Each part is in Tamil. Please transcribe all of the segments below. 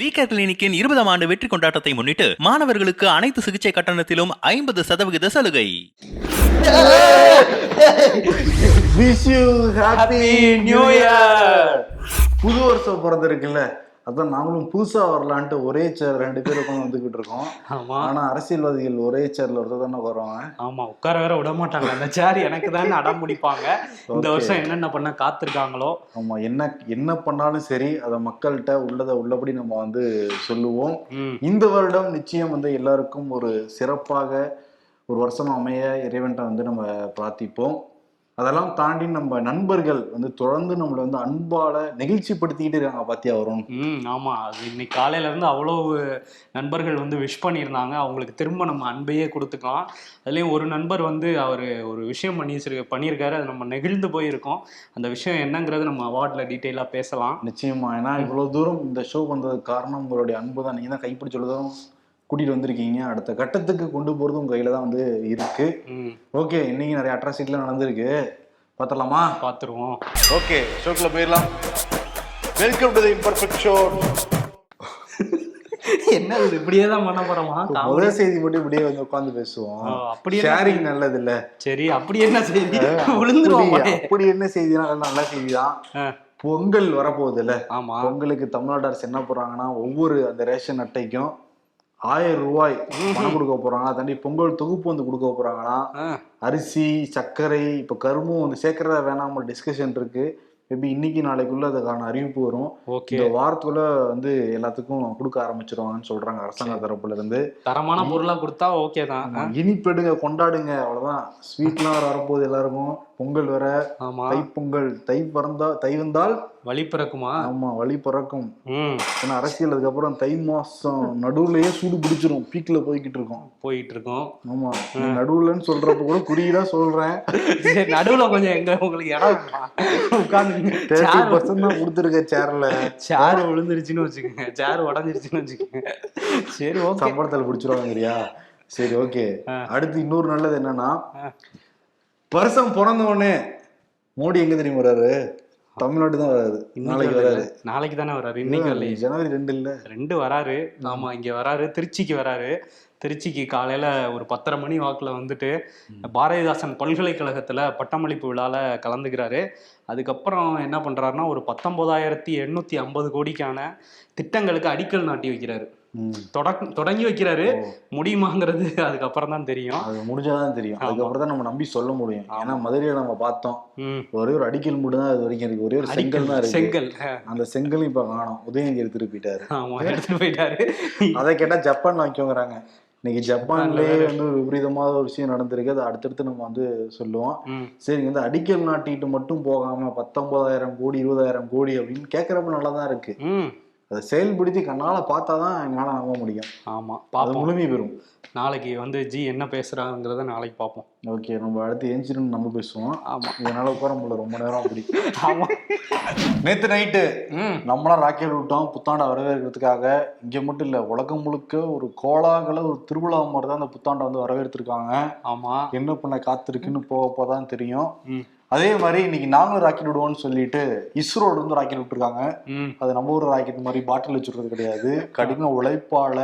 விகே கிளினிக்கின் இருபதாம் ஆண்டு வெற்றி கொண்டாட்டத்தை முன்னிட்டு மாணவர்களுக்கு அனைத்து சிகிச்சை கட்டணத்திலும் ஐம்பது சதவிகித சலுகை. Wish you happy new year புது வருஷம் பிறந்திருக்குல்ல. அதான் நாங்களும் புதுசா வரலான்ட்டு ஒரே சேர் ரெண்டு பேர் உட்காந்து வந்துகிட்டு இருக்கோம். ஆமா. ஆனா அரசியல்வாதிகள் ஒரே சேர்ல ஒருத்தர் தானே வருவாங்க ஆமா உட்கார வேற விட மாட்டாங்க. அந்த சேர் எனக்கு தான் அடம் முடிப்பாங்க இந்த. வருஷம் என்னென்ன பண்ண காத்திருக்காங்களோ. ஆமா என்ன என்ன பண்ணாலும் சரி அதை மக்கள்கிட்ட உள்ளதை உள்ளபடி நம்ம வந்து சொல்லுவோம். இந்த வருடம் நிச்சயம் வந்து எல்லாருக்கும் ஒரு சிறப்பாக ஒரு வருஷம் அமைய இறைவன்ட்ட வந்து நம்ம பிரார்த்திப்போம். அதெல்லாம் தாண்டி நம்ம நண்பர்கள் வந்து தொடர்ந்து நம்மளை வந்து அன்பால நெகிழ்ச்சிப்படுத்திக்கிட்டு இருக்காங்க பாத்தியா வரும் ம் ஆமா. அது இன்னைக்கு காலையில இருந்து அவ்வளவு நண்பர்கள் வந்து விஷ் பண்ணியிருந்தாங்க. அவங்களுக்கு திரும்ப நம்ம அன்பையே கொடுத்துக்கலாம். அதுலயும் ஒரு நண்பர் வந்து அவர் ஒரு விஷயம் பண்ணி பண்ணியிருக்காரு. அது நம்ம நெகிழ்ந்து போயிருக்கோம். அந்த விஷயம் என்னங்கிறது நம்ம அவார்ட்ல டீட்டெயிலா பேசலாம். நிச்சயமா. ஏன்னா இவ்வளவு தூரம் இந்த ஷோ வந்ததுக்கு காரணம் உங்களுடைய அன்பு தான். நீங்க தான் கைப்பிடிச்ச தூரம் கூட்டிட்டு வந்திருக்கீங்க. அடுத்த கட்டத்துக்கு கொண்டு போறது உங்க கையில தான் வந்து இருக்கு. ஓகே இன்னைக்கு நிறைய அட்ராசிட்டிலாம் நடந்திருக்கு. பார்த்தலாமா பார்த்துருவோம். ஓகே ஷோக்குள்ள போயிடலாம். Welcome to the imperfect show என்ன இது? இப்படியே தான் பண்ண போறோமா? முதல் செய்தி மட்டும் இப்படியே வந்து உட்காந்து பேசுவோம். அப்படியே ஷேரிங் நல்லது இல்ல சரி அப்படி என்ன செய்தி? விழுந்துருவோம் அப்படி- என்ன செய்தினா நல்ல செய்தி தான் பொங்கல் வரப்போகுது இல்ல ஆமா. பொங்கலுக்கு தமிழ்நாடு அரசு என்ன போறாங்கன்னா ஒவ்வொரு அந்த ரேஷன் அட்டைக்கும் ஆயிரம் ரூபாய் பணம் கொடுக்க போறாங்க தாண்டி பொங்கல் தொகுப்பு வந்து கொடுக்க போறாங்கன்னா அரிசி சர்க்கரை இப்ப கரும்பும் வந்து சேர்க்கறதா வேணாம் டிஸ்கஷன் இருக்கு. மேபி இன்னைக்கு நாளைக்குள்ள அதுக்கான அறிவிப்பு வரும். இந்த வாரத்துக்குள்ள வந்து எல்லாத்துக்கும் கொடுக்க ஆரம்பிச்சிருவாங்கன்னு சொல்றாங்க அரசாங்க தரப்புல இருந்து தரமான பொருளா கொடுத்தா ஓகே தான். இனிப்பெடுங்க கொண்டாடுங்க அவ்வளவுதான். ஸ்வீட்லாம் வர வரப்போகுது எல்லாருக்கும். பொங்கல் வர ஆமா. தைப்பொங்கல் தை பிறந்தா தை வந்தால் வழி பிறக்குமா? ஆமா வழி பிறக்கும். ஏன்னா அரசியல் அதுக்கப்புறம் தை மாசம் நடுவுலயே சூடு பிடிச்சிரும். பீக்ல போய்கிட்டு இருக்கோம். போயிட்டு இருக்கோம் ஆமா நடுவுலன்னு சொல்றப்ப கூட குறியீடா சொல்றேன். நடுவுல கொஞ்சம் எங்க உங்களுக்கு இடம் உட்காந்து தேர்ட்டி பர்சன்ட் தான் கொடுத்துருக்க சேர்ல சேர் விழுந்துருச்சுன்னு வச்சுக்கோங்க. சேர் உடஞ்சிருச்சுன்னு வச்சுக்கோங்க. சரி ஓகே. சம்பளத்துல பிடிச்சிருவாங்கறியா? சரி ஓகே. அடுத்து இன்னொரு நல்லது என்னன்னா. வருஷம் பிறந்த உடனே மோடி எங்க தெரியுமா வர்றாரு? தமிழ்நாடு தான் வராது நாளைக்கு வராரு நாளைக்கு தானே வராரு இன்னைக்கு ஜனவரி ரெண்டு இல்ல. ரெண்டு வராரு. ஆமா இங்க வராரு. திருச்சிக்கு வராரு. திருச்சிக்கு காலையில ஒரு பத்தரை மணி வாக்குல வந்துட்டு பாரதிதாசன் பல்கலைக்கழகத்துல பட்டமளிப்பு விழால கலந்துக்கிறாரு. அதுக்கப்புறம் என்ன பண்றாருன்னா ஒரு பத்தொன்பதாயிரத்தி எண்ணூத்தி ஐம்பது கோடிக்கான திட்டங்களுக்கு அடிக்கல் நாட்டி வைக்கிறாரு. தொடங்கி வைக்கிறாரு. முடியுமாங்கிறது அதுக்கப்புறம் தான் தெரியும். அது முடிஞ்சாதான் தெரியும். அதுக்கப்புறம் தான் நம்ம நம்பி சொல்ல முடியும். ஏன்னா மதுரையில நம்ம பார்த்தோம். ஒரே ஒரு அடிக்கல் மட்டும் தான் அது வரைக்கும் இருக்கு. ஒரே ஒரு செங்கல் தான் இருக்கு. செங்கல். அந்த செங்கலும் இப்ப காணும். உதயநிதி எடுத்துட்டு போயிட்டாரு. ஆமா எடுத்துட்டு போயிட்டாரு. அதை கேட்டா ஜப்பான் வாங்கிக்கோங்கிறாங்க. இன்னைக்கு ஜப்பான்லயே ஜப்பான்ல வந்து ஒரு விபரீதமான ஒரு விஷயம் நடந்திருக்கு. அதை அடுத்தடுத்து நம்ம வந்து சொல்லுவோம். சரி இந்த அடிக்கல் நாட்டிட்டு மட்டும் போகாம பத்தொன்பதாயிரம் கோடி இருபதாயிரம் கோடி அப்படின்னு கேட்கறப்ப நல்லா தான் இருக்கு அதை செயல்படுத்தி கண்ணால பார்த்தாதான் எங்களால நம்ப முடியும். ஆமா அது பாப்போம் முழுமை பெறும். நாளைக்கு வந்து ஜி என்ன பேசுறாங்கிறத நாளைக்கு பார்ப்போம். ஓகே நம்ம அடுத்து ஏஞ்சிரும் நம்ம பேசுவோம். ஆமா. இதனால உட்கார முடியல ரொம்ப நேரம் அப்படி ஆமா. நேத்து நைட்டு ம். நம்மளாம் ராக்கெட் விட்டோம். புத்தாண்டை வரவேற்கிறதுக்காக. இங்க மட்டும் இல்ல உலகம் முழுக்க ஒரு கோலாகல ஒரு திருவிழா மாதிரி தான் அந்த புத்தாண்டை வந்து வரவேற்றிருக்காங்க ஆமா. என்ன பண்ண காத்திருக்குன்னு போக போதான் தெரியும். ம். அதே மாதிரி இன்னைக்கு நாங்களும் ராக்கெட் விடுவோம்னு சொல்லிட்டு இஸ்ரோல இருந்து ராக்கெட் விட்டுருக்காங்க. அது நம்ம ஊர் ராக்கெட் மாதிரி பாட்டில் வச்சுருக்கிறது கிடையாது. கடின உழைப்பால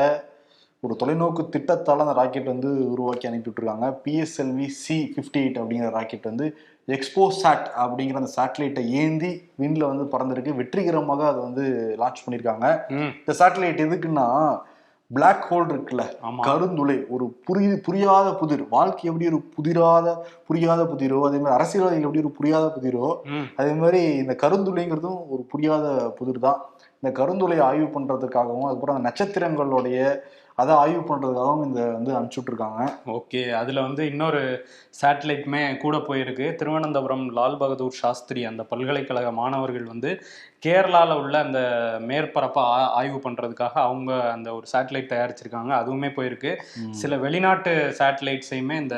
ஒரு தொலைநோக்கு திட்டத்தால அந்த ராக்கெட் வந்து உருவாக்கி அனுப்பி விட்டுருக்காங்க. பிஎஸ்எல்வி சி ஃபிஃப்டி எயிட் அப்படிங்கிற ராக்கெட் வந்து எக்ஸ்போ சாட் அப்படிங்கிற அந்த சேட்டலைட்டை ஏந்தி விண்ல வந்து பறந்திருக்கு. வெற்றிகரமாக அதை வந்து லான்ச் பண்ணியிருக்காங்க இந்த சேட்டலைட் எதுக்குன்னா Black ஹோல் இருக்குல்ல கருந்துளை ஒரு புரிய புரியாத புதிர். வாழ்க்கை எப்படி ஒரு புதிராத புரியாத புதிரோ அதே மாதிரி அரசியல்வாதிகள் எப்படி ஒரு புரியாத புதிரோ அதே மாதிரி இந்த கருந்துளைங்கிறதும் ஒரு புரியாத புதிர் தான் இந்த கருந்துளையை ஆய்வு பண்றதுக்காகவும் அதுக்கப்புறம் அந்த நட்சத்திரங்களுடைய அதை ஆய்வு பண்றதுக்காகவும் இந்த வந்து அனுப்பிச்சு விட்டுருக்காங்க ஓகே அதுல வந்து இன்னொரு சேட்டலைட்டுமே கூட போயிருக்கு. திருவனந்தபுரம் லால் பகதூர் சாஸ்திரி அந்த பல்கலைக்கழக மாணவர்கள் வந்து கேரளால உள்ள அந்த மேற்பரப்பை ஆய்வு பண்றதுக்காக அவங்க அந்த ஒரு சேட்டலைட் தயாரிச்சிருக்காங்க. அதுவுமே போயிருக்கு. சில வெளிநாட்டு சேட்டலைட்ஸையுமே இந்த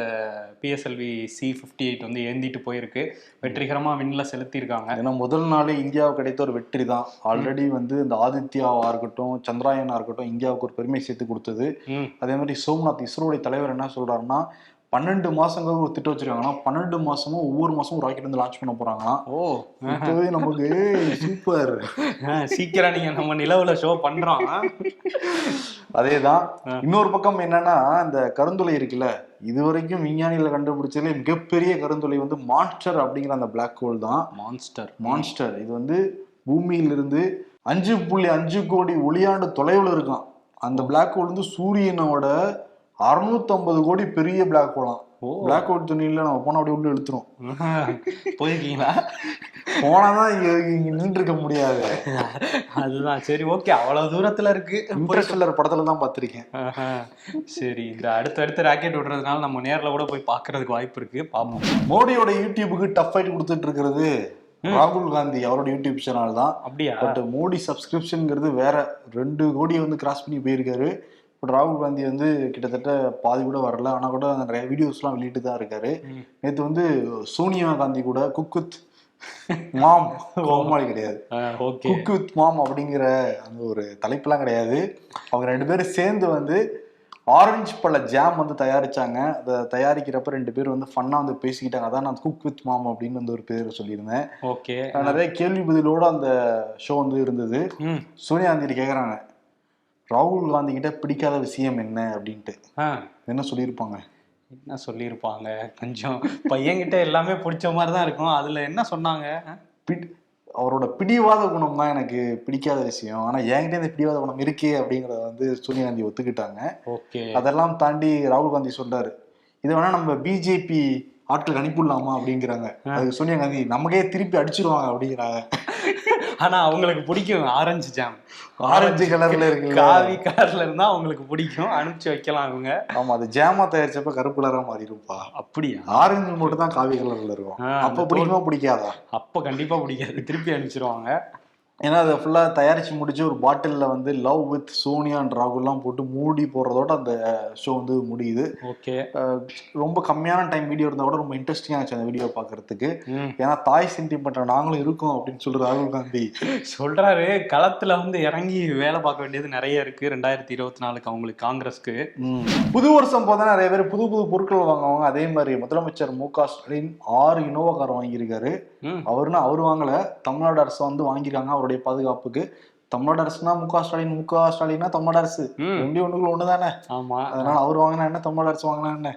பிஎஸ்எல்வி சி ஃபிஃப்டி எயிட் வந்து ஏந்திட்டு போயிருக்கு. வெற்றிகரமா விண்ணில் செலுத்தியிருக்காங்க. ஏன்னா முதல் நாளே இந்தியாவுக்கு கிடைத்த ஒரு வெற்றி தான் ஆல்ரெடி வந்து இந்த ஆதித்யாவா இருக்கட்டும் சந்திராயனா இருக்கட்டும் இந்தியாவுக்கு ஒரு பெருமை சேர்த்து கொடுத்தது. அதே மாதிரி சோம்நாத் இஸ்ரோடைய தலைவர் என்ன சொல்றாருன்னா பன்னெண்டு மாசங்கள் ஒரு திட்டம் வச்சிருக்காங்கன்னா பன்னெண்டு மாசமும் ஒவ்வொரு மாசமும் ராக்கெட் வந்து லான்ச் பண்ண போறாங்களாம். ஓ. இப்பவே நமக்கு சூப்பர் சீக்கிரம் நீங்க நம்ம நிலவுல ஷோ பண்றோம்? அதேதான். இன்னொரு பக்கம் என்னன்னா இந்த கருந்துளை இருக்குல்ல இது வரைக்கும் விஞ்ஞானிகளை கண்டுபிடிச்சதுல மிகப்பெரிய கருந்துளை வந்து மான்ஸ்டர் அப்படிங்கிற அந்த பிளாக் ஹோல் தான். மான்ஸ்டர் மான்ஸ்டர் இது வந்து பூமியிலிருந்து அஞ்சு புள்ளி அஞ்சு கோடி ஒளியாண்டு தொலைவில் இருக்கான் அந்த பிளாக் ஹோல் வந்து சூரியனோட 650 கோடி பெரிய பிளாக் ஹோலாம் ஓ. பிளாக் ஹோல் துணியில நம்ம போனா அப்படியே உள்ள இழுத்துரும். போயிருக்கீங்களா? போனாதான் இங்க இங்க நின்று இருக்க முடியாது. அதுதான். சரி ஓகே அவ்வளவு தூரத்துல இருக்கு. இன்டர்ஸ்டெல்லர் படத்துல தான் பார்த்திருக்கேன். சரி இந்த அடுத்து அடுத்து ராக்கெட் விடுறதுனால நம்ம நேர்ல கூட போய் பார்க்கிறதுக்கு வாய்ப்பு இருக்கு. பாப்போம். மோடியோட யூடியூபுக்கு டஃப் ஃபைட் கொடுத்துட்டு இருக்கிறது. ராகுல் காந்தி அவரோட யூடியூப் சேனல் தான். அப்படியா? பட் மோடி சப்ஸ்கிரிப்ஷன்ங்கிறது வேற ரெண்டு கோடியை வந்து கிராஸ் பண்ணி போயிருக்காரு. பட் ராகுல் காந்தி வந்து கிட்டத்தட்ட பாதி கூட வரல. ஆனா கூட நிறைய வீடியோஸ்லாம் வெளியிட்டு தான் இருக்காரு. நேத்து வந்து சோனியா காந்தி கூட குக் வித் மாம் கோமாளி கிடையாது. ஓகே. குக் வித் மாம் அப்படிங்கிற அந்த ஒரு தலைப்புலாம் கிடையாது. அவங்க ரெண்டு பேரும் சேர்ந்து வந்து ஆரஞ்சு பழ ஜாம் வந்து தயாரிச்சாங்க. அதை தயாரிக்கிறப்ப ரெண்டு பேரும் வந்து ஃபன்னா வந்து பேசிக்கிட்டாங்க. அதான் நான் குக் வித் மாம் அப்படின்னு வந்து ஒரு பேர் சொல்லியிருந்தேன். ஓகே. நிறைய கேள்வி பதிலோட அந்த ஷோ வந்து இருந்தது. சோனியா காந்தி கேக்குறாங்க. ராகுல் காந்தி கிட்ட பிடிக்காத விஷயம் என்ன அப்படின்ட்டு. என்ன சொல்லியிருப்பாங்க? என்ன சொல்லியிருப்பாங்க? கொஞ்சம் பையன்கிட்ட எல்லாமே பிடிச்ச மாதிரி தான் இருக்கும். அதுல என்ன சொன்னாங்க? அவரோட பிடிவாத குணம் தான் எனக்கு பிடிக்காத விஷயம். ஆனா என்கிட்ட இந்த பிடிவாத குணம் இருக்கே அப்படிங்கறத வந்து சோனியா காந்தி ஒத்துக்கிட்டாங்க. ஓகே. அதெல்லாம் தாண்டி ராகுல் காந்தி சொல்றாரு இதை வேணா நம்ம பிஜேபி ஆட்களுக்கு அனுப்பிடலாமா? அப்படிங்கிறாங்க. அதுக்கு சோனியா காந்தி நமக்கே திருப்பி அடிச்சிருவாங்க அப்படிங்கிறாங்க. ஆனா அவங்களுக்கு பிடிக்கும் ஆரஞ்சு ஜாம் ஆரஞ்சு கலர்ல இருக்குல்ல காவி கலர்ல இருந்தா அவங்களுக்கு பிடிக்கும். அனுப்பிச்சு வைக்கலாம் அவங்க. ஆமா அது ஜாமா தயாரிச்சப்ப கருப்பு கலரா மாறி இருப்பா அப்படியா? ஆரஞ்சு மட்டும் தான் காவி கலர்ல இருக்கும். அப்ப பிடிக்குமா பிடிக்காதா? அப்ப கண்டிப்பா பிடிக்காது. திருப்பி அனுப்பிச்சிருவாங்க. ஏன்னா அதை ஃபுல்லா தயாரிச்சு முடிச்சு ஒரு பாட்டில்ல வந்து லவ் வித் சோனியா அண்ட் ராகுல்லாம் போட்டு மூடி போடுறதோட அந்த ஷோ வந்து முடியுது. ஓகே. ரொம்ப கம்மியான டைம் வீடியோ இருந்தா கூட ரொம்ப இன்ட்ரெஸ்டிங்கா இருந்துச்சு அந்த வீடியோ பாக்குறதுக்கு. ம். ஏன்னா தாய் சென்டிமெண்ட் நாங்களும் இருக்கோம் அப்படின்னு சொல்ற ராகுல் காந்தி. சொல்றாரு களத்துல வந்து இறங்கி வேலை பார்க்க வேண்டியது நிறைய இருக்கு. ரெண்டாயிரத்தி இருபத்தி நாலுக்கு அவங்களுக்கு காங்கிரஸ்க்கு. புது வருஷம் போதா நிறைய பேர் புது புது பொருட்கள் வாங்குவாங்க. அதே மாதிரி முதலமைச்சர் மு க ஸ்டாலின் ஆறு இனோவா கார் வாங்கியிருக்காரு. அவருன்னா அவர் வாங்கல. தமிழ்நாடு அரசு வந்து வாங்கியிருக்காங்க. அவருடைய பாதுகாப்புக்கு. தமிழ்நாடு அரசுனா மு க ஸ்டாலின் மு க ஸ்டாலின்னா தமிழ்நாடு அரசு. ரெண்டு ஒண்ணுக்குள்ள ஒண்ணுதானே? ஆமா. அதனால அவர் வாங்கினா என்ன தமிழ்நாடு அரசு வாங்கினா என்ன?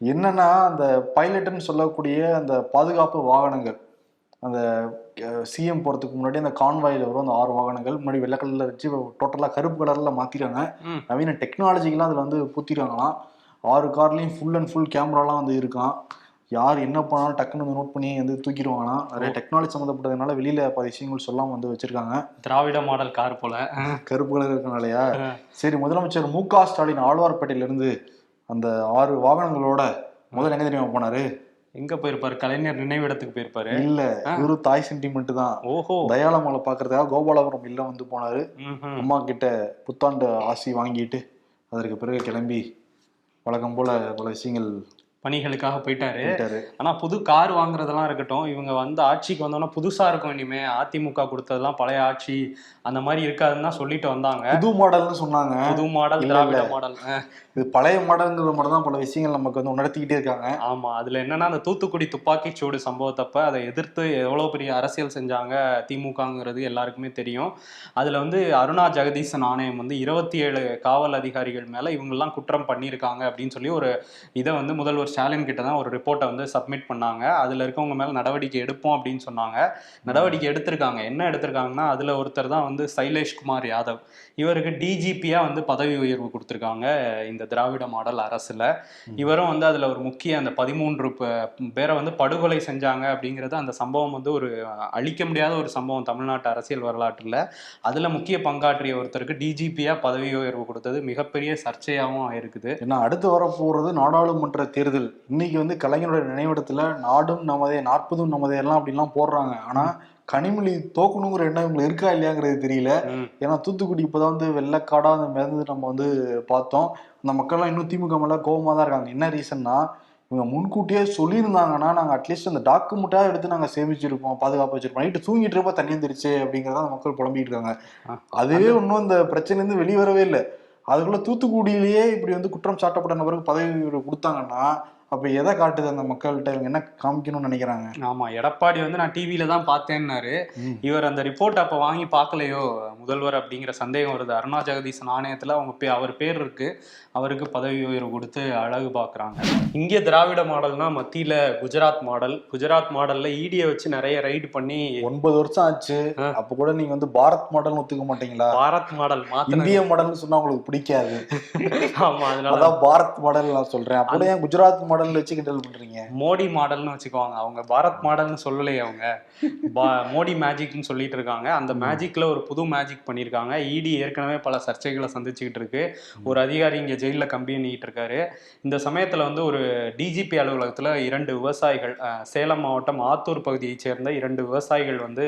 என்னன்னா அந்த பைலட்னு சொல்லக்கூடிய அந்த பாதுகாப்பு வாகனங்கள் அந்த சிஎம் போறதுக்கு முன்னாடி அந்த கான்வாயில் வரும் அந்த ஆறு வாகனங்கள் முன்னாடி வெள்ளை கலர்ல வச்சு டோட்டலா கருப்பு கலர்ல மாத்திட்டாங்க. ம். நவீன டெக்னாலஜிக்கெல்லாம் அதுல வந்து பூத்திருக்காங்களாம். ஆறு கார்லயும் ஃபுல் அண்ட் ஃபுல் கேமராலாம் வந்து இருக்கான் யார் என்ன பண்ணாலும் டக்குன்னு வந்து நோட் பண்ணி வந்து தூக்கிடுவாங்களாம் நிறைய டெக்னாலஜி சம்மந்தப்பட்டதுனால வெளியில பல விஷயங்கள் சொல்லாம வந்து வச்சிருக்காங்க. திராவிட மாடல் கார் போல. கருப்பு கலர் இருக்கனாலயா சரி முதலமைச்சர் மு க ஸ்டாலின் ஆழ்வார்பேட்டையில இருந்து அந்த ஆறு வாகனங்களோட முதல்ல எங்க தெரியுமா போனாரு? எங்க போயிருப்பாரு? கலைஞர் நினைவிடத்துக்கு போயிருப்பாரு. இல்ல இவரு தாய் சென்டிமெண்ட் தான். ஓஹோ. தயாளமலை பாக்குறதுக்காக கோபாலபுரம் இல்ல வந்து போனாரு. அம்மா கிட்ட புத்தாண்டு ஆசி வாங்கிட்டு அதற்கு பிறகு கிளம்பி வழக்கம் போல பல விஷயங்கள் பணிகளுக்காக போயிட்டாரு. ஆனா புது கார் வாங்குறதெல்லாம் இருக்கட்டும் இவங்க வந்து ஆட்சிக்கு வந்தோம்னா புதுசா இருக்கும் இனிமே. அதிமுக கொடுத்ததெல்லாம் பழைய ஆட்சி அந்த மாதிரி இருக்காதுன்னு தான் சொல்லிட்டு வந்தாங்க. புது மாடல்னு சொன்னாங்க. புது மாடல் திராவிட. மாடல். இது பழைய மாடல்ங்கிற மட்டும் தான் பல விஷயங்கள் நமக்கு வந்து உணர்த்திக்கிட்டே இருக்காங்க. ஆமா அதுல என்னன்னா அந்த தூத்துக்குடி துப்பாக்கி சூடு சம்பவத்தப்ப அதை எதிர்த்து எவ்வளவு பெரிய அரசியல் செஞ்சாங்க திமுகங்கிறது எல்லாருக்குமே தெரியும். அதுல வந்து அருணா ஜெகதீசன் ஆணையம் வந்து இருபத்தி ஏழு காவல் அதிகாரிகள் மேல இவங்கெல்லாம் குற்றம் பண்ணியிருக்காங்க அப்படின்னு சொல்லி ஒரு இதை வந்து முதல்வர் ஸ்டாலின் கிட்ட தான் ஒரு ரிப்போர்ட்டை வந்து சப்மிட் பண்ணாங்க. அதுல இருக்கவங்க மேல நடவடிக்கை எடுப்போம் அப்படின்னு சொன்னாங்க. நடவடிக்கை எடுத்திருக்காங்க. என்ன எடுத்திருக்காங்கன்னா அதுல ஒருத்தர் தான் வந்து சைலேஷ் குமார் யாதவ். இவருக்கு டிஜிபியா வந்து பதவி உயர்வு கொடுத்திருக்காங்க இந்த திராவிட மாடல் அரசுல. இவரும் வந்து அதுல ஒரு முக்கிய அந்த பதிமூன்று பேரை வந்து படுகொலை செஞ்சாங்க அப்படிங்கிறது அந்த சம்பவம் வந்து ஒரு அழிக்க முடியாத ஒரு சம்பவம் தமிழ்நாட்டு அரசியல் வரலாற்றுல. அதுல முக்கிய பங்காற்றிய ஒருத்தருக்கு டிஜிபியா பதவி உயர்வு கொடுத்தது மிகப்பெரிய சர்ச்சையாகவும் ஆயிருக்குது. ஏன்னா அடுத்து வரப்போறது நாடாளுமன்ற தேர்தல் இன்னைக்கு வந்து கலைஞரோட நினைவிடத்துல நாடும் நமதே நாற்பதும் நமதே எல்லாம் அப்படிலாம் போடுறாங்க. ஆனா கனிமொழி தோக்கணுங்கிற எண்ணம் இவங்களுக்கு இருக்கா இல்லையாங்கிறது தெரியல. ஏன்னா தூத்துக்குடி இப்பதான் வந்து வெள்ளக்காடா அந்த மிதந்து நம்ம வந்து பார்த்தோம். அந்த மக்கள்லாம் இன்னும் திமுக மேல கோவமா தான் இருக்காங்க. என்ன ரீசன்னா இவங்க முன்கூட்டியே சொல்லியிருந்தாங்கன்னா நாங்க அட்லீஸ்ட் அந்த டாக்குமெண்டா எடுத்து நாங்க சேமிச்சிருப்போம் பாதுகாப்பு வச்சிருப்போம். நைட்டு தூங்கிட்டு இருப்ப தண்ணி வந்துருச்சு அப்படிங்கறத மக்கள் புலம்பிட்டு இருக்காங்க. அதுவே இன்னும் இந்த பிரச்சனை இருந்து வெளியே வரவே இல்லை. அதுக்குள்ள தூத்துக்குடியிலேயே இப்படி வந்து குற்றம் சாட்டப்பட்ட நபருக்கு பதவி கொடுத்தாங்கன்னா அப்ப எதை காட்டுது அந்த மக்கள்கிட்ட? இவங்க என்ன காமிக்கணும்னு நினைக்கிறாங்க? ஆமா எடப்பாடி வந்து நான் டிவியில தான் பார்த்தேன்னாரு. இவர் அந்த ரிப்போர்ட் அப்ப வாங்கி பார்க்கலையோ? முதல்வர் அப்படிங்கிற சந்தேகம் வருது. அருணா ஜெகதீசன் ஆணையத்துல அவங்க பே அவர் பேர் இருக்கு. அவருக்கு பதவி உயர்வு கொடுத்து அழகு பார்க்கறாங்க இங்கே திராவிட மாடல்னா மத்தியில குஜராத் மாடல். குஜராத் மாடல்ல ஈடியை வச்சு நிறைய ரைடு பண்ணி ஒன்பது வருஷம் ஆச்சு. அப்ப கூட நீங்க வந்து பாரத் மாடல் ஒத்துக்க மாட்டீங்களா? பாரத் மாடல் இந்திய மாடல்னு சொன்னா உங்களுக்கு பிடிக்காது. ஆமா அதனால அதான் பாரத் மாடல் நான் சொல்றேன். அப்படி ஏன் குஜராத் மாடல் வச்சு கிண்டல் பண்றீங்க? மோடி மாடல்னு வச்சுக்குவாங்க அவங்க பாரத் மாடல்னு சொல்லலையே அவங்க. மோடி மேஜிக்னு சொல்லிட்டு இருக்காங்க. அந்த மேஜிக்ல ஒரு புது மேஜிக் பண்ணியிருக்காங்க. இடி ஏற்கனவே பல சர்ச்சைகளை சந்திச்சுக்கிட்டு இருக்கு. ஒரு அதிகாரி இங்க ஜெயில கம்பி எண்ணிட்டு இருக்காரு. இந்த சமயத்துல வந்து ஒரு டிஜிபி அலுவலகத்துல இரண்டு விவசாயிகள் சேலம் மாவட்டம் ஆத்தூர் பகுதியைச் சேர்ந்த இரண்டு விவசாயிகள் வந்து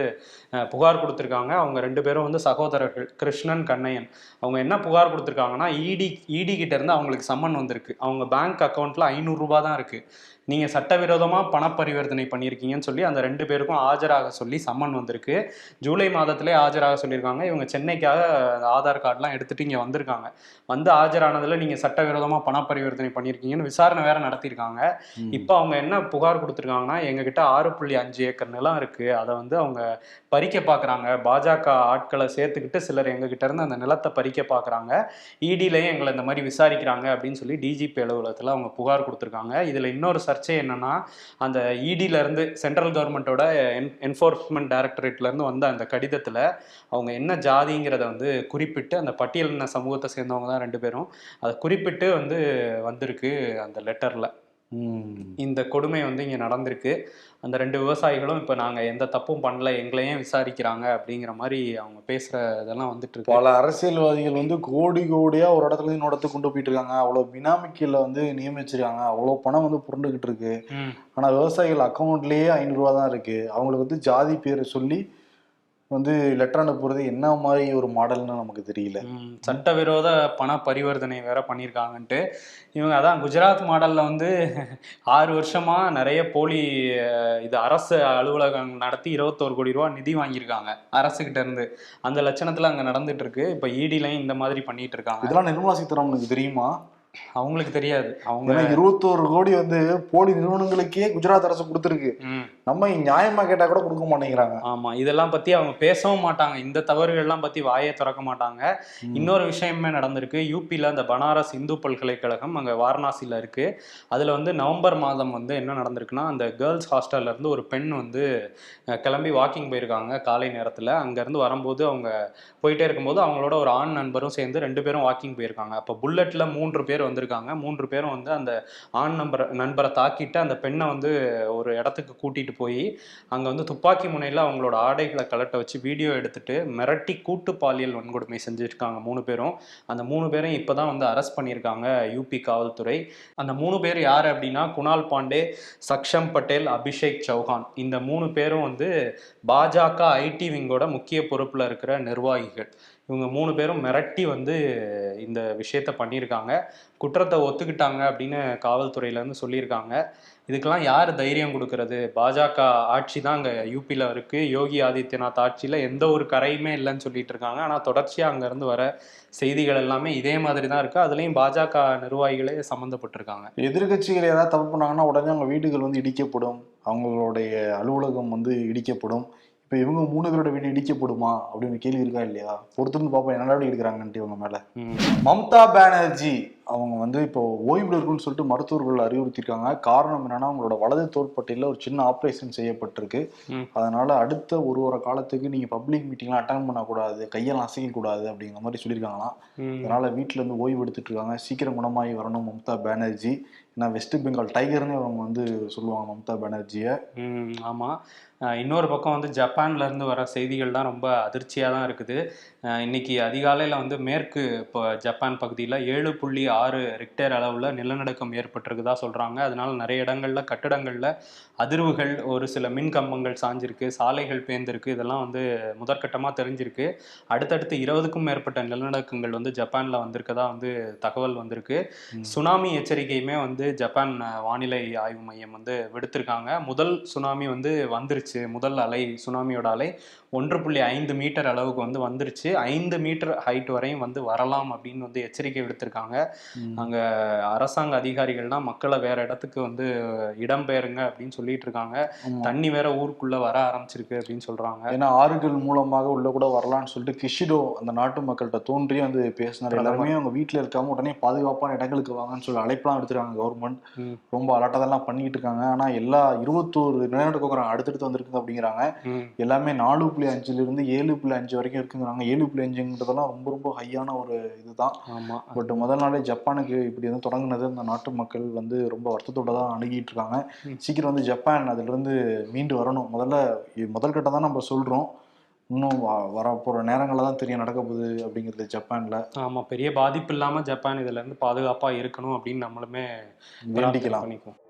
புகார் கொடுத்திருக்காங்க. அவங்க ரெண்டு பேரும் வந்து சகோதரர்கள் கிருஷ்ணன் கண்ணையன். அவங்க என்ன புகார் கொடுத்திருக்காங்கன்னா இடி இடி கிட்ட இருந்து அவங்களுக்கு சம்மன் வந்திருக்கு. அவங்க பேங்க் அக்கௌண்ட்ல ஐநூறு ரூபாய் தான் இருக்கு. நீங்க சட்டவிரோதமா பண பரிவர்த்தனை பண்ணியிருக்கீங்கன்னு சொல்லி அந்த ரெண்டு பேருக்கும் ஆஜராக சொல்லி சம்மன் வந்திருக்கு. ஜூலை மாதத்திலே ஆஜராக சொல்லியிருக்காங்க. இவங்க சென்னைக்காக ஆதார் கார்டுலாம் எடுத்துட்டு இங்க வந்திருக்காங்க. வந்து ஆஜரானதுல நீங்க சட்டவிரோதமா பண பரிவர்த்தனை பண்ணியிருக்கீங்கன்னு விசாரணை வேற நடத்தியிருக்காங்க. இப்போ அவங்க என்ன புகார் கொடுத்துருக்காங்கன்னா எங்ககிட்ட ஆறு புள்ளி அஞ்சு ஏக்கர் நிலம் இருக்கு. அதை வந்து அவங்க பறிக்க பார்க்குறாங்க பாஜக ஆட்களை சேர்த்துக்கிட்டு சிலர் எங்ககிட்ட இருந்து அந்த நிலத்தை பறிக்க பார்க்குறாங்க இடிலையும் எங்களை இந்த மாதிரி விசாரிக்கிறாங்க அப்படின்னு சொல்லி டிஜிபி அலுவலகத்தில் அவங்க புகார் கொடுத்துருக்காங்க. இதில் இன்னொரு சர்ச்சை என்னென்னா அந்த இடியிலேருந்து சென்ட்ரல் கவர்மெண்ட்டோட என் என்ஃபோர்ஸ்மெண்ட் டைரக்டரேட்லேருந்து வந்த அந்த கடிதத்தில் அவங்க என்ன ஜாதிங்கிறத வந்து குறிப்பிட்டு அந்த பட்டியலின சமூகத்தை சேர்ந்தவங்க தான் ரெண்டு பேரும். அதை குறிப்பிட்டு வந்து வந்திருக்கு அந்த லெட்டரில் இந்த கொடுமை வந்து இங்கே நடந்திருக்கு. அந்த ரெண்டு விவசாயிகளும் இப்போ நாங்கள் எந்த தப்பும் பண்ணல எங்களையும் விசாரிக்கிறாங்க அப்படிங்கிற மாதிரி அவங்க பேசுகிற இதெல்லாம் வந்துட்டு இருக்கு பல அரசியல்வாதிகள் வந்து கோடி கோடியா ஒரு இடத்துல இருந்து இன்னொரு கொண்டு போயிட்டு இருக்காங்க. அவ்வளவு பினாமிக்கல்ல வந்து நியமிச்சிருக்காங்க. அவ்வளவு பணம் வந்து புரண்டுகிட்டு இருக்கு. ம். ஆனா விவசாயிகள் அக்கௌண்ட்லயே ஐநூறு ரூபா தான் இருக்கு. அவங்களுக்கு வந்து ஜாதி பேரை சொல்லி வந்து லெட்டர் அனுப்புறது என்ன மாதிரி ஒரு மாடல்னு நமக்கு தெரியல. சட்டவிரோத பண பரிவர்த்தனை வேற பண்ணியிருக்காங்கன்ட்டு இவங்க அதான் குஜராத் மாடல்ல வந்து ஆறு வருஷமா நிறைய போலி இது அரசு அலுவலகம் நடத்தி இருபத்தோரு கோடி ரூபா நிதி வாங்கியிருக்காங்க அரசுகிட்ட இருந்து. அந்த லட்சணத்துல அங்க நடந்துட்டு இருக்கு. இப்ப இடிலையும் இந்த மாதிரி பண்ணிட்டு இருக்காங்க. இதெல்லாம் நிர்மலா சீதாராமனுக்கு தெரியுமா? அவங்களுக்கு தெரியாது. அவங்க இருபத்தோரு கோடி வந்து போலி நிறுவனங்களுக்கே குஜராத் அரசு கொடுத்துருக்கு. நம்ம நியாயமா கேட்டா கூட கொடுக்க மாட்டேங்கிறாங்க. ஆமா இதெல்லாம் பத்தி அவங்க பேசவும் மாட்டாங்க. இந்த தவறுகள்லாம் பத்தி வாயே திறக்க மாட்டாங்க. இன்னொரு விஷயமே நடந்திருக்கு. யூபியில் அந்த பனாரஸ் இந்து பல்கலைக்கழகம் அங்கே வாரணாசியில் இருக்கு. அதில் வந்து நவம்பர் மாதம் வந்து என்ன நடந்திருக்குன்னா அந்த கேர்ள்ஸ் ஹாஸ்டல்ல இருந்து ஒரு பெண் வந்து கிளம்பி வாக்கிங் போயிருக்காங்க காலை நேரத்தில். அங்கேருந்து வரும்போது அவங்க போயிட்டே இருக்கும்போது அவங்களோட ஒரு ஆண் நண்பரும் சேர்ந்து ரெண்டு பேரும் வாக்கிங் போயிருக்காங்க. அப்போ புல்லட்ல மூன்று பேர் வந்திருக்காங்க. மூன்று பேரும் வந்து அந்த ஆண் நம்பர் நண்பரை தாக்கிட்டு அந்த பெண்ணை வந்து ஒரு இடத்துக்கு கூட்டிட்டு போய் அங்கே வந்து துப்பாக்கி முனையில் அவங்களோட ஆடைகளை கலட்ட வச்சு வீடியோ எடுத்துட்டு மிரட்டி கூட்டு பாலியல் வன்கொடுமை செஞ்சுருக்காங்க மூணு பேரும். அந்த மூணு பேரும் இப்போ தான் வந்து அரெஸ்ட் பண்ணியிருக்காங்க யூபி காவல்துறை. அந்த மூணு பேர் யார் அப்படின்னா குணால் பாண்டே சக்ஷம் பட்டேல் அபிஷேக் சௌஹான். இந்த மூணு பேரும் வந்து பாஜக ஐடி விங்கோட முக்கிய பொறுப்பில் இருக்கிற நிர்வாகிகள். இவங்க மூணு பேரும் மிரட்டி வந்து இந்த விஷயத்த பண்ணியிருக்காங்க. குற்றத்தை ஒத்துக்கிட்டாங்க அப்படின்னு காவல்துறையிலேருந்து சொல்லியிருக்காங்க. இதுக்கெல்லாம் யார் தைரியம் கொடுக்கறது? பாஜக ஆட்சி தான் அங்கே யூபியில் இருக்குது யோகி ஆதித்யநாத் ஆட்சியில் எந்த ஒரு கரையுமே இல்லைன்னு சொல்லிட்டு இருக்காங்க. ஆனால் தொடர்ச்சியாக அங்கேருந்து வர செய்திகள் எல்லாமே இதே மாதிரி தான் இருக்குது அதுலேயும் பாஜக நிர்வாகிகளே சம்மந்தப்பட்டிருக்காங்க. எதிர்கட்சிகள் ஏதாவது தப்பு பண்ணாங்கன்னா உடனே அவங்க வீடுகள் வந்து இடிக்கப்படும். அவங்களுடைய அலுவலகம் வந்து இடிக்கப்படும். இப்போ இவங்க மூணு பேரோட வீடு இடிக்கப்படுமா அப்படின்னு கேள்வி இருக்கா இல்லையா? பொறுத்திருந்து பார்ப்போம் என்ன நடவடிக்கை எடுக்கிறாங்கன்ட்டு இவங்க மேல. மம்தா பானர்ஜி அவங்க வந்து இப்போ ஓய்வுல இருக்குன்னு சொல்லிட்டு மருத்துவர்கள் அறிவுறுத்திருக்காங்க காரணம் என்னன்னா அவங்களோட வலது தோள்பட்டையில ஒரு சின்ன ஆப்ரேஷன் செய்யப்பட்டிருக்கு. அதனால அடுத்த ஒரு வார காலத்துக்கு நீங்க பப்ளிக் மீட்டிங்லாம் அட்டன் பண்ணக்கூடாது கையெல்லாம் அசைக்க கூடாது அப்படிங்கிற மாதிரி சொல்லியிருக்காங்களாம். அதனால வீட்டுல இருந்து ஓய்வு எடுத்துட்டு இருக்காங்க சீக்கிரம் குணமாகி வரணும் மம்தா பானர்ஜி. ஏன்னா வெஸ்ட் பெங்கால் டைகர்னு அவங்க வந்து சொல்லுவாங்க மம்தா பானர்ஜியை. ம் ஆமாம் இன்னொரு பக்கம் வந்து ஜப்பான்ல இருந்து வர செய்திகள் தான் ரொம்ப அதிர்ச்சியாக தான் இருக்குது. அஹ் இன்னைக்கு அதிகாலையில் வந்து மேற்கு இப்போ ஜப்பான் பகுதியில் ஏழு புள்ளி ஆறு ரிக்டர் அளவில் நிலநடுக்கம் ஏற்பட்டிருக்குதா சொல்கிறாங்க அதனால நிறைய இடங்கள்ல கட்டடங்களில் அதிர்வுகள் ஒரு சில மின் கம்பங்கள் சாஞ்சிருக்கு சாலைகள் பேர்ந்திருக்கு இதெல்லாம் வந்து முதற்கட்டமாக தெரிஞ்சிருக்கு. அடுத்தடுத்து இருபதுக்கும் மேற்பட்ட நிலநடுக்கங்கள் வந்து ஜப்பானில் வந்திருக்கதா வந்து தகவல் வந்திருக்கு. சுனாமி எச்சரிக்கையுமே வந்து ஜப்பான் வானிலை ஆய்வு மையம் வந்து விடுத்திருக்காங்க. முதல் சுனாமி வந்து வந்துருச்சு. முதல் அலை சுனாமியோட அலை ஒன்று புள்ளி ஐந்து மீட்டர் அளவுக்கு வந்து வந்துருச்சு. ஐந்து மீட்டர் ஹைட் வரையும் வந்து வரலாம் அப்படின்னு வந்து எச்சரிக்கை விடுத்திருக்காங்க. அங்க அரசாங்க அதிகாரிகள்லாம் மக்களை வேற இடத்துக்கு வந்து இடம்பெயருங்க அப்படின்னு சொல்லிட்டு இருக்காங்க. தண்ணி வேற ஊருக்குள்ள வர ஆரம்பிச்சிருக்கு அப்படின்னு சொல்றாங்க. ஏன்னா ஆறுகள் மூலமாக உள்ள கூட வரலாம்னு சொல்லிட்டு கிஷிடோ அந்த நாட்டு மக்கள்கிட்ட தோன்றியே வந்து பேசினார். எல்லாருமே அவங்க வீட்டுல இருக்காம உடனே பாதுகாப்பான இடங்களுக்கு வாங்கன்னு சொல்லி அழைப்பெல்லாம் எடுத்துருக்காங்க கவர்மெண்ட். ரொம்ப அலட்டதெல்லாம் பண்ணிட்டு இருக்காங்க. ஆனா எல்லா இருபத்தோரு நிலநடுக்கம் அடுத்தடுத்து வந்திருக்குங்க அப்படிங்கிறாங்க. எல்லாமே நாலு புள்ளி அஞ்சுல இருந்து ஏழு புள்ளி அஞ்சு வரைக்கும் இருக்குங்கிறாங்க. ஏழு புள்ளி அஞ்சுங்கிறதெல்லாம் ரொம்ப ரொம்ப ஹையான ஒரு இதுதான். ஆமா. பட் முதல் நாளே ஜப்பானுக்கு இப்படி வந்து தொடங்குனது அந்த நாட்டு மக்கள் வந்து ரொம்ப வருத்தத்தோட தான் அணுகிட்டு இருக்காங்க. சீக்கிரம் வந்து ஜப்பான் அதுல இருந்து மீண்டு வரணும். முதல்ல முதல் கட்டம் தான் நம்ம சொல்றோம். இன்னும் வ- வரப்போற நேரங்களில் தான் தெரியும் நடக்க போகுது அப்படிங்கிறது ஜப்பான்ல. ஆமா. பெரிய பாதிப்பு இல்லாம ஜப்பான் இதுல இருந்து பாதுகாப்பா இருக்கணும் அப்படின்னு நம்மளுமே வேண்டிக்கலாம். பண்ணிக்குவோம்.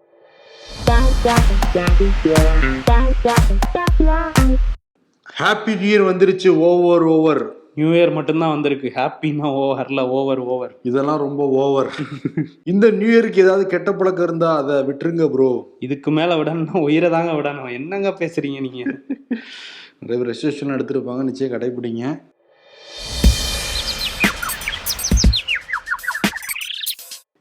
ஹாப்பி இயர் வந்துருச்சு ஓவர் ஓவர் நியூ இயர் மட்டும்தான் வந்திருக்கு. ஹாப்பினா ஓவர்ல ஓவர் ஓவர் இதெல்லாம் ரொம்ப ஓவர் இந்த நியூ இயருக்கு ஏதாவது கெட்ட பழக்கம் இருந்தா அதை விட்டுருங்க ப்ரோ இதுக்கு மேல விடணும் உயிரை தாங்க விடணும். என்னங்க பேசுறீங்க நீங்க? நிறைய பேர் ரெஜிஸ்ட்ரேஷன் எடுத்திருப்பாங்க. நிச்சயம் கடைபிடிங்க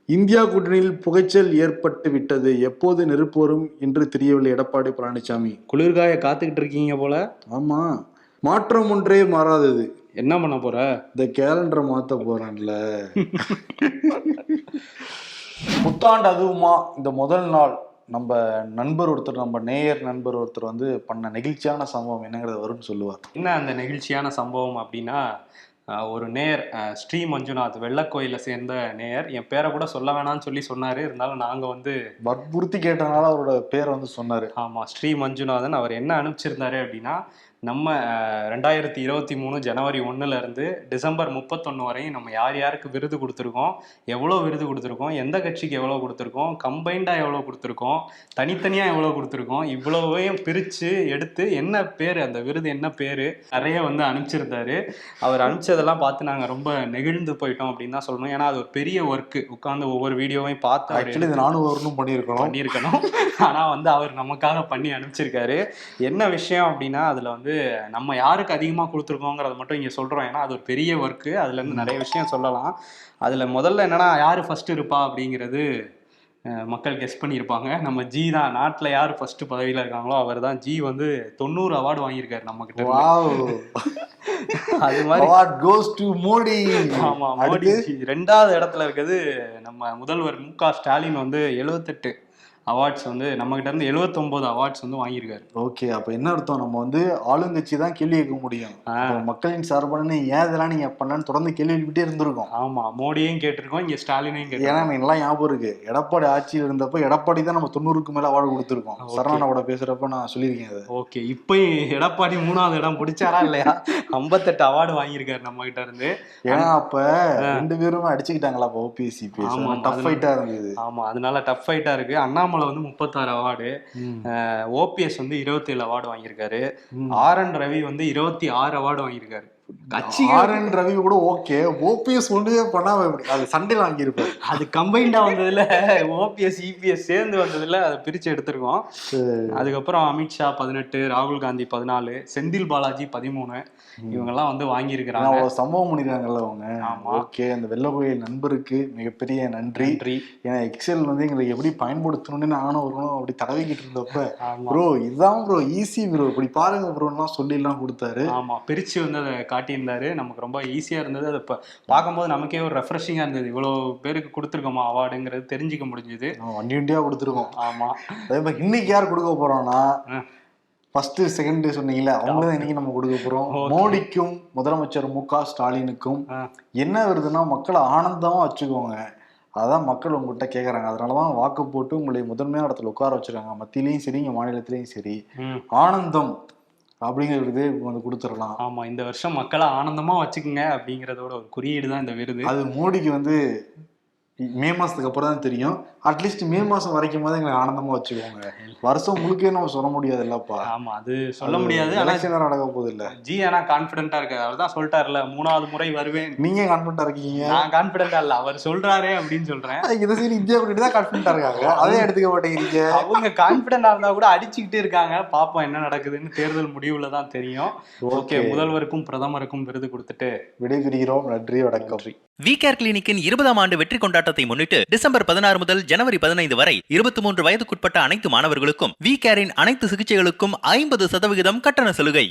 இந்தியா கூட்டணியில் புகைச்சல் ஏற்பட்டு விட்டது. எப்போது நெருப்பு வரும் என்று தெரியவில்லை. எடப்பாடி பழனிசாமி. குளிர்காய காத்துக்கிட்டு இருக்கீங்க போல. ஆமா. மாற்றம் ஒன்றே மாறாதது. என்ன பண்ண போற? இந்த கேலண்டரை மாத்த போறான்ல. புத்தாண்டு அதுவுமா? இந்த முதல் நாள் நம்ம நண்பர் ஒருத்தர் நம்ம நேயர் நண்பர் ஒருத்தர் வந்து பண்ண நெகிழ்ச்சியான சம்பவம் என்னங்கிறத வரும்னு சொல்லுவார். என்ன அந்த நெகிழ்ச்சியான சம்பவம் அப்படின்னா ஒரு நேர் ஸ்ரீ மஞ்சுநாத் வெள்ளக்கோயிலை சேர்ந்த நேயர். என் பேரை கூட சொல்ல வேணாம்னு சொல்லி சொன்னாரு. இருந்தாலும் நாங்க வந்து வற்புறுத்தி கேட்டனால அவரோட பேரை வந்து சொன்னாரு. ஆமா ஸ்ரீ மஞ்சுநாதன் அவர் என்ன அனுப்பிச்சிருந்தாரு அப்படின்னா நம்ம ரெண்டாயிரத்தி இருபத்தி மூணு ஜனவரி ஒண்ணுல இருந்து டிசம்பர் முப்பத்தொன்னு வரையும் நம்ம யார் யாருக்கு விருது கொடுத்துருக்கோம் எவ்வளோ விருது கொடுத்துருக்கோம் எந்த கட்சிக்கு எவ்வளோ கொடுத்துருக்கோம் கம்பைண்டா எவ்வளோ கொடுத்துருக்கோம் தனித்தனியா எவ்வளோ கொடுத்துருக்கோம் இவ்வளவையும் பிரிச்சு எடுத்து என்ன பேரு அந்த விருது என்ன பேரு நிறைய வந்து அனுப்பிச்சிருந்தாரு. அவர் அனுப்பிச்சதெல்லாம் பார்த்து நாங்க ரொம்ப நெகிழ்ந்து போயிட்டோம் அப்படின்னு தான் சொல்லணும். ஏன்னா அது ஒரு பெரிய ஒர்க்கு உட்காந்து ஒவ்வொரு வீடியோவையும் பார்த்து ஆக்சுவலி இது நானும் வரணும் பண்ணியிருக்கணும். பண்ணியிருக்கணும். ஆனா வந்து அவர் நமக்காக பண்ணி அனுப்பிச்சிருக்காரு. என்ன விஷயம் அப்படின்னா அதுல வந்து நம்ம யாருக்கு அதிகமா கொடுத்துருக்கோங்கிறத மட்டும் இங்க சொல்றோம். ஏன்னா அது ஒரு பெரிய ஒர்க்கு அதுல இருந்து நிறைய விஷயம் சொல்லலாம். அதுல முதல்ல என்னன்னா யாரு ஃபர்ஸ்ட் இருப்பா அப்படிங்கிறது மக்கள் கெஸ் பண்ணியிருப்பாங்க. நம்ம ஜி தான். நாட்டில் யார் ஃபர்ஸ்ட் பதவியில் இருக்காங்களோ அவர் தான். ஜி வந்து தொண்ணூறு அவார்டு வாங்கியிருக்காரு நம்ம கிட்ட அது மாதிரி அவார்ட் கோஸ் டு மோடி ஆமா மோடி ரெண்டாவது இடத்துல இருக்கிறது நம்ம முதல்வர் மு க ஸ்டாலின் வந்து எழுவத்தெட்டு. அவார்ட்ஸ் வந்து நம்ம கிட்ட இருந்து 79 அவார்ட்ஸ் வந்து வாங்கியிருக்காரு. ஓகே அப்ப என்ன அர்த்தம்? நம்ம வந்து ஆளுங்கட்சி தான் கேள்வி கேட்க முடியும். மக்களின் சார்பான ஏன் இதெல்லாம் நீங்க பண்ணலன்னு தொடர்ந்து கேள்வி எழுப்பிட்டே இருந்திருக்கோம். ஆமா மோடியையும் கேட்டிருக்கோம் இங்க ஸ்டாலினையும் ஏன்னா கேட்டிருக்கோம் எனக்கு நல்லா ஞாபகம் இருக்கு. எடப்பாடி ஆட்சியில் இருந்தப்ப எடப்பாடி தான் நம்ம தொண்ணூறுக்கு மேல அவார்டு கொடுத்துருக்கோம். Okay. சரவணாவோட பேசுறப்ப நான் சொல்லியிருக்கேன் அதை ஓகே இப்போ எடப்பாடி மூணாவது இடம் பிடிச்சாரா இல்லையா? ஐம்பத்தெட்டு அவார்டு வாங்கியிருக்காரு நம்ம கிட்ட இருந்து. ஏன்னா அப்ப ரெண்டு பேரும் அடிச்சுக்கிட்டாங்களா அப்ப ஓபிஎஸ்சி பேச டஃப் அதுல- ஃபைட்டா இருந்தது. ஆமா அதனால டஃப் ஃபைட்டா இருக்கு. அண்ணாமலை வந்து முப்பத்தாறு அவார்டு ஓபிஎஸ் வந்து இருபத்தேழு அவார்டு வாங்கியிருக்காரு. ஆர் என் ரவி வந்து இருபத்தி ஆறு அவார்டு வாங்கியிருக்காரு. கட்சி ஆர் என் ரவி கூட ஓகே. ஓபிஎஸ் ஒண்ணுவே பண்ணாம அது சண்டையில வாங்கியிருப்பாரு. அது கம்பைண்டா வந்ததுல ஓபிஎஸ் இபிஎஸ் சேர்ந்து வந்ததுல அதை பிரிச்சு எடுத்திருக்கோம். அதுக்கப்புறம் அமித்ஷா பதினெட்டு ராகுல் காந்தி பதினாலு செந்தில் பாலாஜி பதிமூணு. இவங்கெல்லாம் வந்து ஏன்னா வாங்கியிருக்கிறாங்க சம்பவம் பண்ணிருக்காங்கல்ல அவங்க. ஆமா. ஓகே அந்த வெள்ள கோயில் நண்பருக்கு மிகப்பெரிய நன்றி. நன்றி. ஏன்னா எக்ஸல் வந்து எங்களுக்கு எப்படி பயன்படுத்தணும்னு நானும் வரணும் அப்படி தடவிக்கிட்டு இருந்தப்ப ப்ரோ இதுதான் ப்ரோ ஈஸி ப்ரோ இப்படி பாருங்க ப்ரோலாம் சொல்லி எல்லாம் கொடுத்தாரு. ஆமா பிரிச்சு வந்து அதை காட்டியிருந்தாரு. நமக்கு ரொம்ப ஈஸியா இருந்தது. அதை இப்போ பார்க்கும்போது நமக்கே ஒரு ரெஃப்ரெஷிங்கா இருந்தது. இவ்வளவு பேருக்கு கொடுத்துருக்கோமா அவார்டுங்கிறது தெரிஞ்சுக்க முடிஞ்சுது. வண்டி வண்டியா கொடுத்துருக்கோம். ஆமா. அதே மாதிரி இன்னைக்கு யார் கொடுக்க போறோம்னா ஆ. ஃபர்ஸ்ட் செகண்ட் சொன்னீங்கல்ல அவங்க தான் இன்னைக்கு நம்ம கொடுக்க போறோம். Okay. மோடிக்கும் முதலமைச்சர் மு க ஸ்டாலினுக்கும். என்ன வருதுன்னா மக்களை ஆனந்தமா வச்சுக்கோங்க. அதான் மக்கள் உங்ககிட்ட கேக்குறாங்க. அதனாலதான் வாக்கு போட்டு உங்களை முதன்மையான இடத்துல உட்கார வச்சிருக்காங்க. மத்தியிலையும் சரி இங்க மாநிலத்திலையும் சரி. ஆனந்தம். அப்படிங்கிற விருது வந்து கொடுத்துடலாம். ஆமா இந்த வருஷம் மக்களை ஆனந்தமா வச்சுக்குங்க அப்படிங்கறதோட ஒரு குறியீடு தான் இந்த விருது. அது மோடிக்கு வந்து மே மாசத்துக்கு அப்புறம் தான் தெரியும் அட்லீஸ்ட் மே மாசம் வரைக்கும் போது எங்களை ஆனந்தமா வச்சுக்கோங்க. வருஷம் முழுக்கே நம்ம சொல்ல முடியாது இல்லப்பா ஆமா அது சொல்ல முடியாது. ஆனா எலெக்ஷன் நடக்க போகுது இல்ல. ஜி ஆனா கான்பிடண்டா இருக்காரு. அவர் தான் சொல்லிட்டாருல மூணாவது முறை வருவேன். நீங்க கான்பிடண்டா இருக்கீங்க? நான் கான்பிடண்டா இல்ல. அவர் சொல்றாரே அப்படின்னு சொல்றேன். இந்த சைடு இந்தியா கூட்டிட்டு தான் கான்பிடண்டா இருக்காங்க. அதே எடுத்துக்க மாட்டேங்கிறீங்க. அவங்க கான்பிடண்டா இருந்தா கூட அடிச்சுக்கிட்டே இருக்காங்க. பாப்போம் என்ன நடக்குதுன்னு தேர்தல் முடிவுல தான் தெரியும். ஓகே. முதல்வருக்கும் பிரதமருக்கும் விருது கொடுத்துட்டு விடைபெறுகிறோம். நன்றி வணக்கம். வி கேர் கிளினிக்கின் இருபதாம் ஆண்டு வெற்றி கொண்டாட்டத்தை முன்னிட்டு டிசம்பர் பதினாறு முதல் ஜனவரி பதினைந்து வரை இருபத்தி மூன்று வயதுக்குட்பட்ட அனைத்து மாணவர்களுக்கும் வி கேரின் அனைத்து சிகிச்சைகளுக்கும் ஐம்பது சதவிகிதம் கட்டண சலுகை.